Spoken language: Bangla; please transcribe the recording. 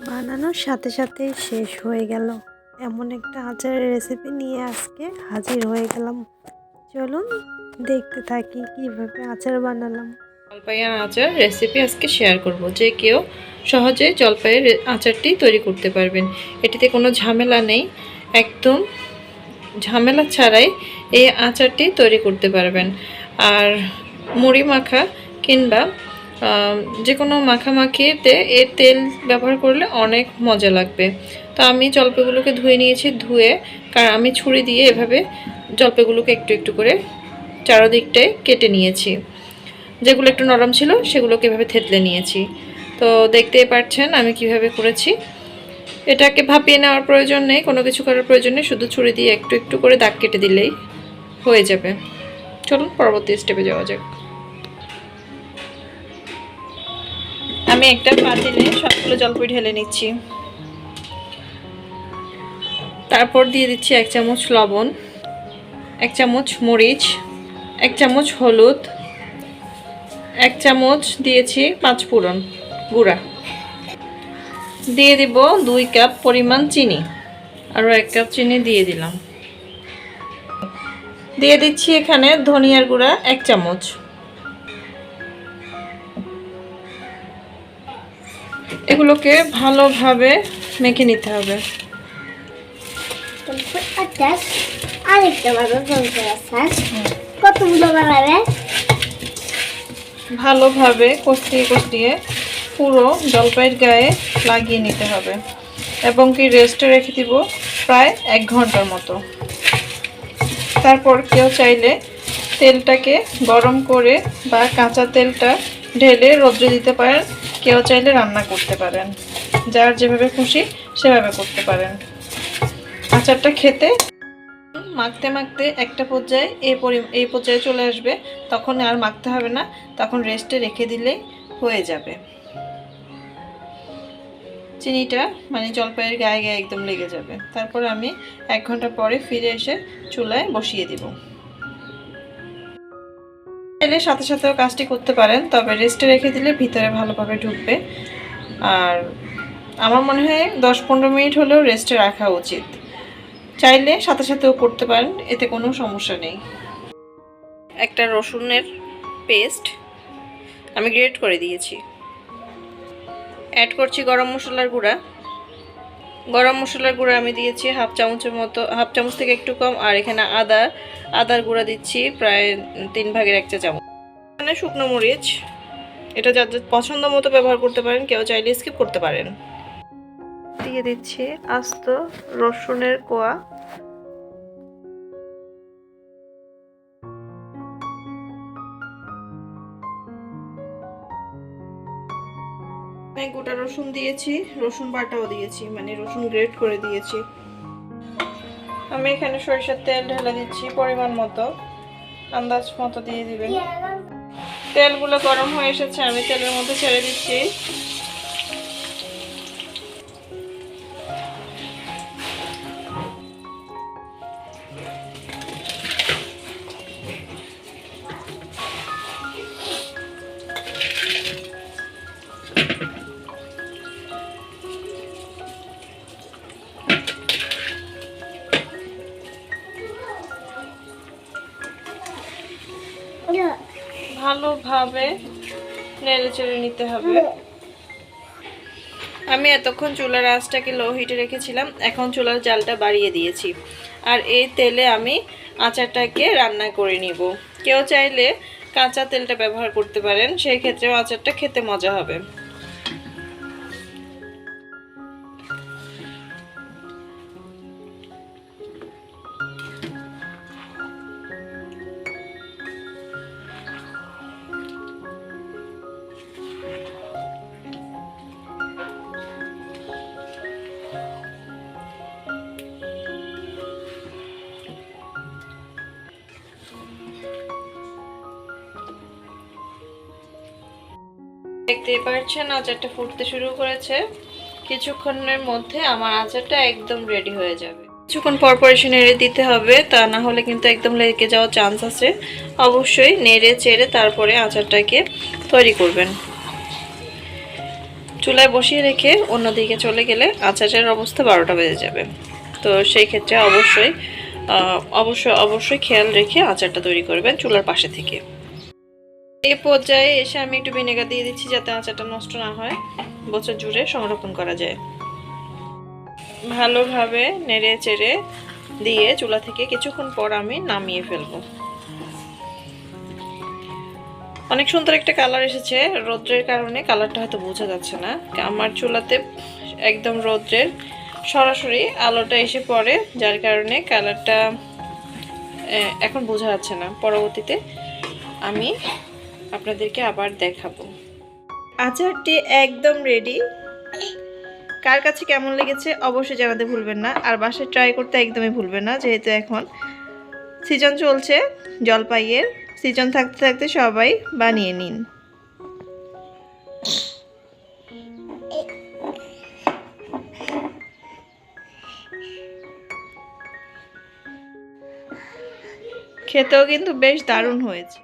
বানানোর সাথে সাথেই শেষ হয়ে গেল। এমন একটা আচারের রেসিপি নিয়ে আজকে হাজির হয়ে গেলাম। চলুন দেখতে থাকি কীভাবে আচার বানালাম। জলপাইয়ের আচার রেসিপি আজকে শেয়ার করব। যে কেউ সহজে জলপাইয়ের আচারটি তৈরি করতে পারবেন। এটিতে কোনো ঝামেলা নেই। একদম ঝামেলা ছাড়াই এই আচারটি তৈরি করতে পারবেন। আর মুড়ি মাখা কিংবা যে কোনো মাখামাখিতে এর তেল ব্যবহার করলে অনেক মজা লাগবে। তো আমি জলপাইগুলোকে ধুয়ে নিয়েছি, ধুয়ে কারণ আমি ছুরি দিয়ে এভাবে জলপাইগুলোকে একটু একটু করে চারদিকটায় কেটে নিয়েছি। যেগুলো একটু নরম ছিল, সেগুলোকে এভাবে থেতলে নিয়েছি। তো দেখতেই পাচ্ছেন আমি কীভাবে করেছি। এটাকে ভাপিয়ে নেওয়ার প্রয়োজন নেই, কোনো কিছু করার প্রয়োজন নেই, শুধু ছুরি দিয়ে একটু একটু করে দাগ কেটে দিলেই হয়ে যাবে। চলুন পরবর্তী স্টেপে যাওয়া যাক। আমি একটা পাতিলে সবগুলো জলপাই ঢেলে নিচ্ছি। তারপর দিয়ে দিচ্ছি এক চামচ লবণ, এক চামচ মরিচ, এক চামচ হলুদ, এক চামচ দিয়েছি পাঁচ ফোড়ন গুঁড়া। দিয়ে দিব দুই কাপ পরিমাণ চিনি, আরও এক কাপ চিনি দিয়ে দিলাম। দিয়ে দিচ্ছি এখানে ধনিয়ার গুঁড়া এক চামচ। এগুলোকে ভালোভাবে মেখে নিতে হবে। ভালোভাবে কষিয়ে কষিয়ে পুরো জলপাইয়ের গায়ে লাগিয়ে নিতে হবে এবং কি রেস্টে রেখে দিব প্রায় এক ঘণ্টার মতো। তারপর কেউ চাইলে তেলটাকে গরম করে বা কাঁচা তেলটা ঢেলে রোদ্রে দিতে পারেন। কেউ চাইলে রান্না করতে পারেন। যার যেভাবে খুশি সেভাবে করতে পারেন। আচারটা খেতে মাখতে মাখতে একটা পর্যায়ে এই পরি এই পর্যায়ে চলে আসবে। তখন আর মাখতে হবে না। তখন রেস্টে রেখে দিলেই হয়ে যাবে। চিনিটা মানে জলপাইয়ের গায়ে গায়ে একদম লেগে যাবে। তারপর আমি এক ঘণ্টা পরে ফিরে এসে চুলায় বসিয়ে দিব। চাইলে সাথে সাথেও কাজটি করতে পারেন, তবে রেস্টে রেখে দিলে ভিতরে ভালোভাবে ঢুকবে। আর আমার মনে হয় দশ পনেরো মিনিট হলেও রেস্টে রাখা উচিত। চাইলে সাথে সাথেও করতে পারেন, এতে কোনো সমস্যা নেই। একটা রসুনের পেস্ট আমি গ্রেট করে দিয়েছি। অ্যাড করছি গরম মশলার গুঁড়া। গরম মশলার গুঁড়া আমি দিয়েছি, হাফ চামচের মতো, হাফ চামচ থেকে একটু কম, আর এখানে আদা, আদার গুঁড়া দিচ্ছি প্রায় তিন ভাগের এক চা চামচ। এখানে শুকনো মরিচ, এটা যাদের পছন্দ মতো ব্যবহার করতে পারেন, কেউ চাইলে স্কিপ করতে পারেন। দিয়ে দিচ্ছি আস্ত রসুনের কোয়া। আমি গোটা রসুন দিয়েছি, রসুন বাটাও দিয়েছি মানে রসুন গ্রেট করে দিয়েছি। আমি এখানে সরিষার তেল ঢেলে দিচ্ছি পরিমাণ মতো, আন্দাজ মতো দিয়ে দিবেন। তেলগুলো গরম হয়ে এসেছে, আমি তেলের মধ্যে ছেড়ে দিচ্ছি। ভালোভাবে নেড়ে চেড়ে নিতে হবে। আমি এতক্ষণ চুলার আঁচটাকে লো হিটে রেখেছিলাম, এখন চুলার জালটা বাড়িয়ে দিয়েছি। আর এই তেলে আমি আচারটাকে রান্না করে নিব। কেউ চাইলে কাঁচা তেলটা ব্যবহার করতে পারেন, সেই ক্ষেত্রেও আচারটা খেতে মজা হবে। দেখতেই পাচ্ছেন আচারটা ফুটতে শুরু করেছে। কিছুক্ষণের মধ্যে আমার আচারটা একদম রেডি হয়ে যাবে। কিছুক্ষণ পর পর এসে নেড়ে দিতে হবে, তা না হলে কিন্তু একদম লেগে যাওয়ার চান্স আছে। অবশ্যই নেড়ে চেড়ে তারপরে আচারটাকে তৈরি করবেন। চুলায় বসিয়ে রেখে অন্যদিকে চলে গেলে আচারের অবস্থা বারোটা বেজে যাবে। তো সেই ক্ষেত্রে অবশ্যই অবশ্যই অবশ্যই খেয়াল রেখে আচারটা তৈরি করবেন চুলার পাশে থেকে। এই পর্যায়ে এসে আমি একটু ভিনেগার দিয়ে দিচ্ছি যাতে আচারটা নষ্ট না হয়, বছর জুড়ে সংরক্ষণ করা যায়। ভালোভাবে নেড়ে চেড়ে দিয়ে চুলা থেকে কিছুক্ষণ পর আমি নামিয়ে ফেলব। অনেক সুন্দর একটা কালার এসেছে। রৌদ্রের কারণে কালারটা হয়তো বোঝা যাচ্ছে না। আমার চুলাতে একদম রৌদ্রের সরাসরি আলোটা এসে পড়ে, যার কারণে কালারটা এখন বোঝা যাচ্ছে না। পরবর্তীতে আমি আপনাদেরকে আবার দেখাবো। আচারটি একদম রেডি কার কাছে কেমন লেগেছে অবশ্যই জানাতে ভুলবেন না, আর বাসায় ট্রাই করতে একদমই ভুলবেন না, যেহেতু এখন সিজন চলছে, জলপাইয়ের। সিজন থাকতে থাকতে সবাই বানিয়ে নিন। খেতেও কিন্তু বেশ দারুণ হয়েছে।